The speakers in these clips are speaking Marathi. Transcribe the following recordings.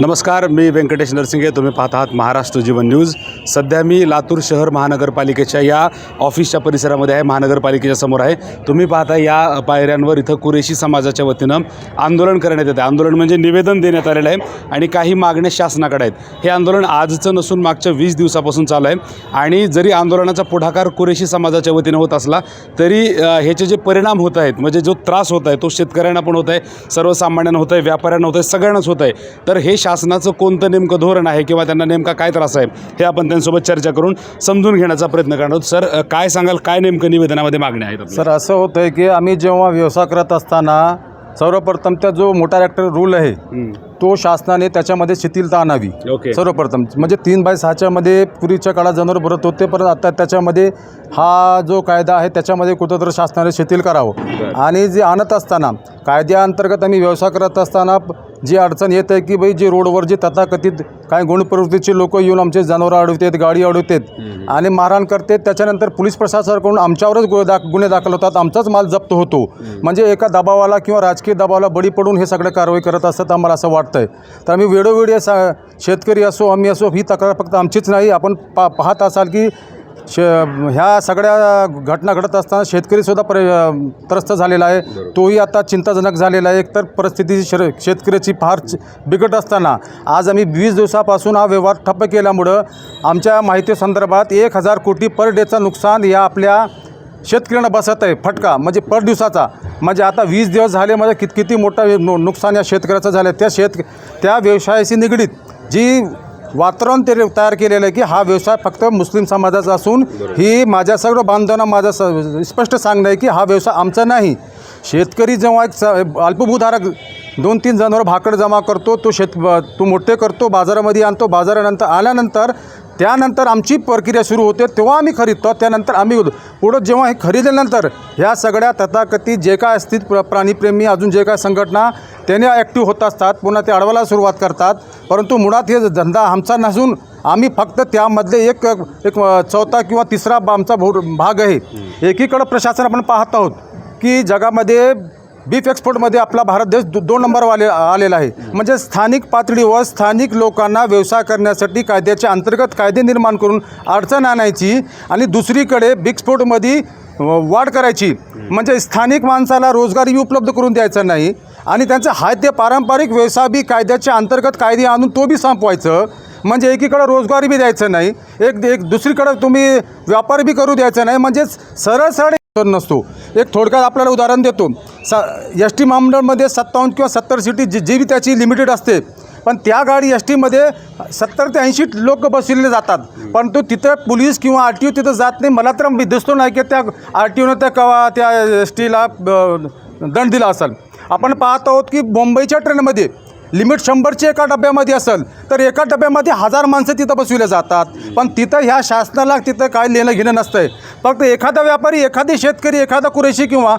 नमस्कार मी व्यंकटेश नरसिंगे. तुम्ही पाहत आहात महाराष्ट्र जीवन न्यूज. सध्या मी लातूर शहर महानगरपालिकेच्या या ऑफिसच्या परिसरामध्ये आहे महानगरपालिकेच्या समोर आहे. तुम्ही पाहता या पायऱ्यांवर इथं कुरेशी समाजाच्या वतीनं आंदोलन करण्यात येतं आंदोलन म्हणजे निवेदन देण्यात आलेलं आहे आणि काही मागण्या शासनाकडे आहेत. हे आंदोलन आजचं नसून मागच्या वीस दिवसापासून चालू आहे आणि जरी आंदोलनाचा पुढाकार कुरेशी समाजाच्या वतीनं होत असला तरी ह्याचे जे परिणाम होत आहेत म्हणजे जो त्रास होत आहे तो शेतकऱ्यांना पण होत आहे सर्वसामान्यांना होत आहे व्यापाऱ्यांना होत आहे सगळ्यांनाच होत आहे. तर हे शासनाचं कोणतं नेमकं धोरण आहे किंवा त्यांना नेमका काय त्रास आहे हे आपण त्यांच्यासोबत चर्चा करून समजून घेण्याचा प्रयत्न करणार आहोत. सर काय सांगाल? काय नेमकं निवेदनामध्ये मागण्या आहेत? सर असं होतं आहे की आम्ही जेव्हा व्यवसाय करत असताना सर्वप्रथम त्या जो मोठा ॲक्टर रूल आहे. तो शासनाने त्याच्यामध्ये शिथिलता आणावी. ओके. सर्वप्रथम. म्हणजे तीन बाय सहाच्यामध्ये पूर्वीच्या काळात जनावर भरत होते परंतु आता त्याच्यामध्ये हा जो कायदा आहे त्याच्यामध्ये कुठंतरी शासनाने शिथिल करावं. आणि जे आणत असताना कायद्याअंतर्गत आम्ही व्यवसाय करत असताना जी अडचण येत आहे की बाई जे रोडवर जे तथाकथित काही गुणप्रवृत्तीचे लोक येऊन आमचे जनावरं अडवतात गाडी अडवतात आणि मारहाण करतात त्याच्यानंतर पोलीस प्रशासनाकडून आमच्यावरच गु दाख गुन्हे दाखल होतात आमचाच माल जप्त होतो. म्हणजे एका दबावाला किंवा राजकीय दबावाला बळी पडून हे सगळं कारवाई करत असतात आम्हाला असं वाटतं आहे तर आम्ही वेळोवेळी सा शेतकरी असो आम्ही असो ही तक्रार फक्त आमचीच नाही आपण पा पाहत असाल की श ह्या सगळ्या घटना घडत असताना शेतकरीसुद्धा पर त्रस्त झालेला आहे. तोही आता चिंताजनक झालेला आहे. एकतर परिस्थिती शर शेतकऱ्याची फार च- बिकट असताना. आज आम्ही वीस दिवसापासून हा व्यवहार ठप्प केल्यामुळं आमच्या माहितीसंदर्भात एक हजार कोटी पर डेचं नुकसान या आपल्या शेतकऱ्यांना बसत आहे. फटका. म्हणजे पर दिवसाचा. म्हणजे आता वीस दिवस झाले म्हणजे कित किती मोठा नु- नुकसान या शेतकऱ्याचं झालं आहे त्या शेत त्या व्यवसायाशी निगडीत जी वातावरण ते तयार केलेलं आहे की हा व्यवसाय फक्त मुस्लिम समाजाचा असून ही माझ्या सगळं बांधवांना माझं स स्पष्ट सांगणं आहे की हा व्यवसाय आमचा नाही. शेतकरी जेव्हा एक स अल्पभूधारक दोन तीन जनावर भाकड जमा करतो तो शेत तो मोठे करतो बाजारामध्ये आणतो बाजारानंतर आल्यानंतर त्यानंतर आमची प्रक्रिया सुरू होते तेव्हा आम्ही खरीदतो त्यानंतर आम्ही पुढं जेव्हा हे खरेदीनंतर ह्या सगळ्या तथाकथित जे काय असतील प्र प्राणीप्रेमी अजून जे काय संघटना त्याने ॲक्टिव्ह होत असतात पुन्हा ते अडवायला सुरुवात करतात. परंतु मुळात हे धंदा आमचा नसून आम्ही फक्त त्यामधले एक एक चौथा किंवा तिसरा बा- आमचा भाग आहे. एकीकडं प्रशासन आपण पाहत आहोत. की जगामध्ये बीफ एक्सपोर्टमध्ये आपला भारत देश दो दोन नंबरवाले आले आलेला आहे. म्हणजे स्थानिक पातळीवर स्थानिक लोकांना व्यवसाय करण्यासाठी कायद्याच्या अंतर्गत कायदे निर्माण करून अडचण आणायची आणि दुसरीकडे बिग एक्सपोर्टमध्ये वाढ करायची. म्हणजे स्थानिक माणसाला रोजगारही उपलब्ध करून द्यायचा नाही आणि त्यांचं हाय ते पारंपरिक व्यवसाय बी कायद्याच्या अंतर्गत कायदे आणून तो बी संपवायचं. म्हणजे एकीकडं रोजगारी बी द्यायचं नाही. एक एक दुसरीकडं तुम्ही व्यापार बी करू द्यायचा नाही. म्हणजेच सरळ सरळ नसतो. एक थोडक्यात आपल्याला उदाहरण देतो. स एस टी महामंडळमध्ये सत्तावन्न किंवा सत्तर सीटी जी जी बी त्याची लिमिटेड असते. पण त्या गाडी एस टीमध्ये सत्तर ते ऐंशी लोक बसविले जातात. परंतु तिथं पोलीस किंवा आर टी ओ तिथं जात नाही. मला तर मी दिसतो नाही की त्या आर टी ओनं त्या कवा त्या एस टीला दंड दिला असेल. आपण पाहत आहोत की मुंबईच्या ट्रेनमध्ये लिमिट शंभरची एका डब्यामध्ये असेल तर एका डब्यामध्ये हजार माणसं तिथं बसविले जातात. पण तिथं ह्या शासनाला तिथं काय लेणं घेणं नसतंय. फक्त एखादा व्यापारी एखादी शेतकरी एखादा कुरेशी किंवा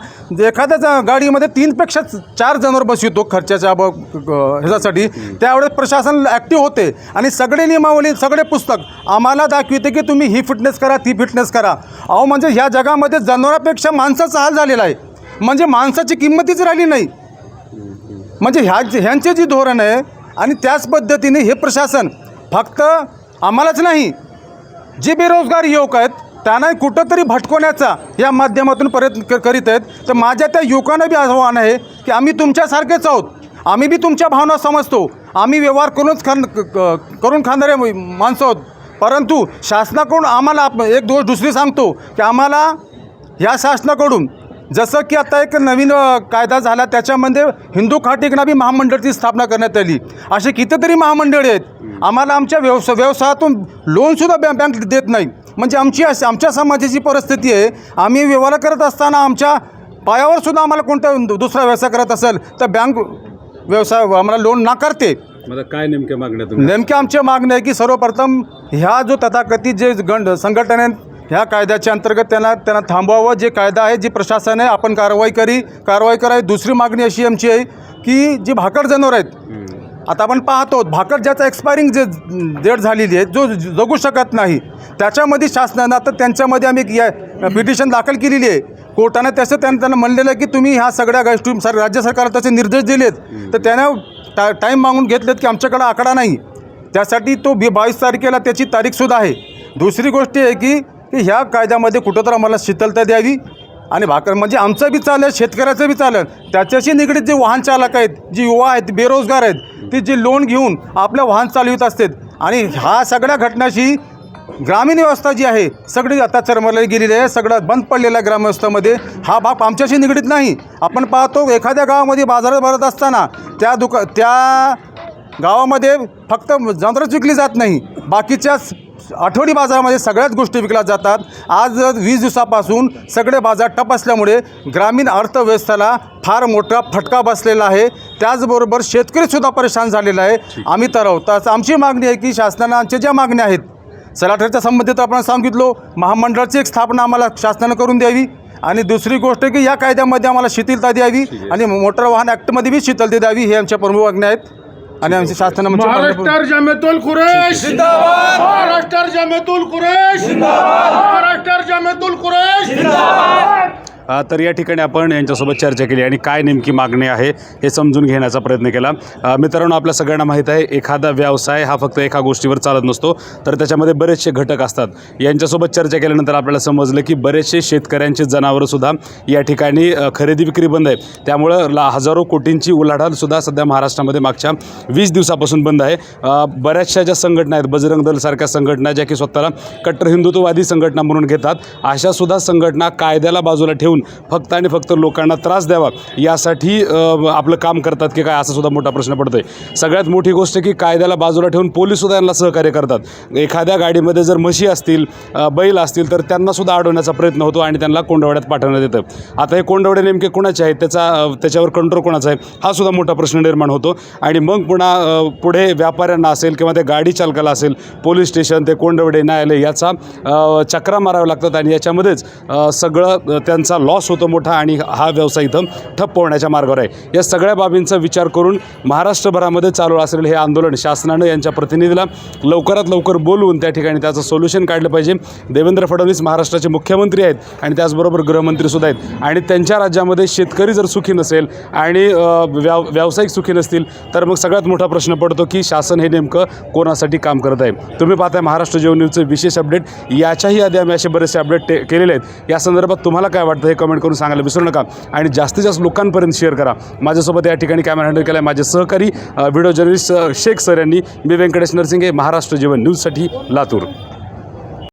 एखाद्या जा गाडीमध्ये तीनपेक्षा चार जणांवर बसवितो खर्चाच्या ब ह्याच्यासाठी. त्यावेळेस प्रशासन ॲक्टिव्ह होते. आणि सगळे नियमावली सगळे पुस्तक आम्हाला दाखविते की तुम्ही ही फिटनेस करा ती फिटनेस करा. अहो म्हणजे ह्या जगामध्ये जनावरापेक्षा माणसाचा हाल झालेला आहे. म्हणजे माणसाची किंमतीच राहिली नाही. म्हणजे ह्या ह्यांचे जे धोरण आहे आणि त्याच पद्धतीने हे प्रशासन फक्त आम्हालाच नाही जे बेरोजगार युवक आहेत त्यांना कुठंतरी भटकवण्याचा या माध्यमातून प्रयत्न क- करीत आहेत. तर माझ्या त्या युवकांना बी आव्हान आहे की आम्ही तुमच्यासारखेच आहोत. आम्ही बी तुमच्या भावना समजतो. आम्ही व्यवहार करूनच खान क- करून खाणारे माणसं आहोत. परंतु शासनाकडून आम्हाला आप- एक दोष दुसरी सांगतो की आम्हाला ह्या शासनाकडून जसं की आता एक नवीन कायदा झाला त्याच्यामध्ये हिंदू खाटीकनाबी महामंडळाची स्थापना करण्यात आली. असे कितीतरी महामंडळे आहेत. आम्हाला आमच्या व्यवसा व्यवसायातून लोनसुद्धा बँक बँक देत नाही. म्हणजे आमची अशी- आमच्या समाजाची परिस्थिती आहे. आम्ही व्यवहार करत असताना आमच्या पायावर सुद्धा आम्हाला कोणता दुसरा व्यवसाय करत असेल तर बँक व्यवसाय आम्हाला लोन नाकारते. आता काय नेमक्या मागण्या नेमक्या आमच्या मागण्या आहे की सर्वप्रथम ह्या जो तथाकथित जे गंड संघटने ह्या कायद्याच्या अंतर्गत त्यांना त्यांना थांबवावं. जे कायदा आहे जी प्रशासन आहे आपण कारवाई करी. कारवाई करावी दुसरी मागणी अशी आमची आहे की जी भाकड जनावर आहेत आता आपण पाहतो भाकड ज्याचा एक्सपायरिंग जे डेट झालेली आहे जो जगू शकत नाही त्याच्यामध्ये शासनानं आता त्यांच्यामध्ये आम्ही या पिटिशन दाखल केलेली आहे. कोर्टानं त्याचं त्यांना त्यांना म्हणलेलं आहे की तुम्ही ह्या सगळ्या गोष्टी सर राज्य सरकारला त्याचे निर्देश दिलेत. तर त्यानं टा टाईम मागून घेतलेत की आमच्याकडं आकडा नाही. त्यासाठी तो बी बावीस तारखेला त्याची तारीखसुद्धा आहे. दुसरी गोष्ट आहे की की ह्या कायद्यामध्ये कुठं तर आम्हाला शीतलता द्यावी आणि भाकर म्हणजे आमचं बी चालेल शेतकऱ्याचं बी चालेल. त्याच्याशी निगडीत जे वाहन चालक आहेत जी युवा आहेत बेरोजगार आहेत ते जे लोन घेऊन आपलं वाहन चालवित असतात. आणि ह्या सगळ्या घटनाशी ग्रामीण व्यवस्था जी आहे सगळी आता चरमरली गेलेली आहे सगळं बंद पडलेलं आहे ग्रामव्यवस्थेमध्ये हा भाग आमच्याशी निगडीत नाही. आपण पाहतो एखाद्या गावामध्ये बाजारात भरत असताना त्या दुका त्या गावामध्ये फक्त जनरच विकली जात नाही. बाकीच्याच आठवडी बाजारामध्ये सगळ्याच गोष्टी विकल्या जातात. आज वीस दिवसापासून सगळे बाजार टप असल्यामुळे ग्रामीण अर्थव्यवस्थेला फार मोठा फटका बसलेला आहे. त्याचबरोबर शेतकरीसुद्धा परेशान झालेला आहे. आम्ही तर आहोत. तर आमची मागणी आहे की शासनानं आमच्या ज्या मागण्या आहेत सलाठरच्या संबंधित आपण सांगितलो. महामंडळाची एक स्थापना आम्हाला शासनानं करून द्यावी. आणि दुसरी गोष्ट की या कायद्यामध्ये आम्हाला शिथिलता द्यावी आणि मोटर वाहन ॲक्टमध्ये बी शिथिलता द्यावी हे आमच्या प्रमुख मागण्या आहेत. आणि आमच्या शासनानं महाराष्ट्र जमेतुल कुरेश! महाराष्ट्र जमेतुल कुरेश! महाराष्ट्र जमेतुल कुरेश! तर या ठिकाणी आपण यांच्यासोबत चर्चा केली आणि काय नेमकी मागणी आहे हे समजून घेण्याचा प्रयत्न केला. मित्रांनो आपल्या सगळ्यांना माहीत आहे एखादा व्यवसाय हा फक्त एका गोष्टीवर चालत नसतो. तर त्याच्यामध्ये बरेचसे घटक असतात. यांच्यासोबत चर्चा केल्यानंतर आपल्याला समजलं की बरेचसे शेतकऱ्यांचे जनावरंसुद्धा या ठिकाणी खरेदी विक्री बंद आहे त्यामुळं ला हजारो कोटींची उलाढालसुद्धा सध्या महाराष्ट्रामध्ये मागच्या वीस दिवसापासून बंद आहे. बऱ्याचशा ज्या संघटना आहेत बजरंग दलसारख्या संघटना ज्या की स्वतःला कट्टर हिंदुत्ववादी संघटना म्हणून घेतात अशासुद्धा संघटना कायद्याला बाजूला ठेवून फक्त आणि फक्त लोकांना त्रास द्यावा यासाठी आपलं काम करतात की काय असा सुद्धा मोठा प्रश्न पडतो आहे सगळ्यात मोठी गोष्ट की कायद्याला बाजूला ठेवून पोलीससुद्धा यांना सहकार्य करतात. एखाद्या गाडीमध्ये जर म्हशी असतील बैल असतील तर त्यांनासुद्धा अडवण्याचा प्रयत्न होतो आणि त्यांना कोंडवड्यात पाठवण्यात येतं. आता हे कोंडवडे नेमके कोणाचे आहेत त्याचा त्याच्यावर कंट्रोल कोणाचा आहे हा सुद्धा मोठा प्रश्न निर्माण होतो. आणि मग पुन्हा पुढे व्यापाऱ्यांना असेल किंवा त्या गाडी चालकाला असेल पोलीस स्टेशन ते कोंडवडे न्यायालय याचा चक्रा माराव्या लागतात आणि याच्यामध्येच सगळं त्यांचा लॉस होतो मोठा आणि हा व्यवसाय इथं ठप्प होण्याच्या मार्गावर आहे. या सगळ्या बाबींचा विचार करून महाराष्ट्रभरामध्ये चालू असलेलं हे आंदोलन शासनानं यांच्या प्रतिनिधीला लवकरात लवकर बोलवून त्या ठिकाणी त्याचं सोल्युशन काढलं पाहिजे. देवेंद्र फडणवीस महाराष्ट्राचे मुख्यमंत्री आहेत आणि त्याचबरोबर गृहमंत्रीसुद्धा आहेत. आणि त्यांच्या राज्यामध्ये शेतकरी जर सुखी नसेल आणि व्याव व्यावसायिक सुखी नसतील तर मग सगळ्यात मोठा प्रश्न पडतो की शासन हे नेमकं कोणासाठी काम करत आहे? तुम्ही पाहताय महाराष्ट्र जीवन न्यूजचं विशेष अपडेट याच्याही आधी आम्ही असे बरेचसे अपडेट केलेले आहेत. या संदर्भात तुम्हाला काय वाटतं हे कमेंट करून सांगायला विसरू नका. आणि जास्तीत जास्त लोकांपर्यंत शेअर करा. माझ्यासोबत या ठिकाणी कॅमेरा हँडल केला आहे माझे सहकारी व्हिडिओ जर्नलिस्ट शेख सर यांनी. मी व्यंकटेश नरसिंगे महाराष्ट्र जीवन न्यूजसाठी लातूर.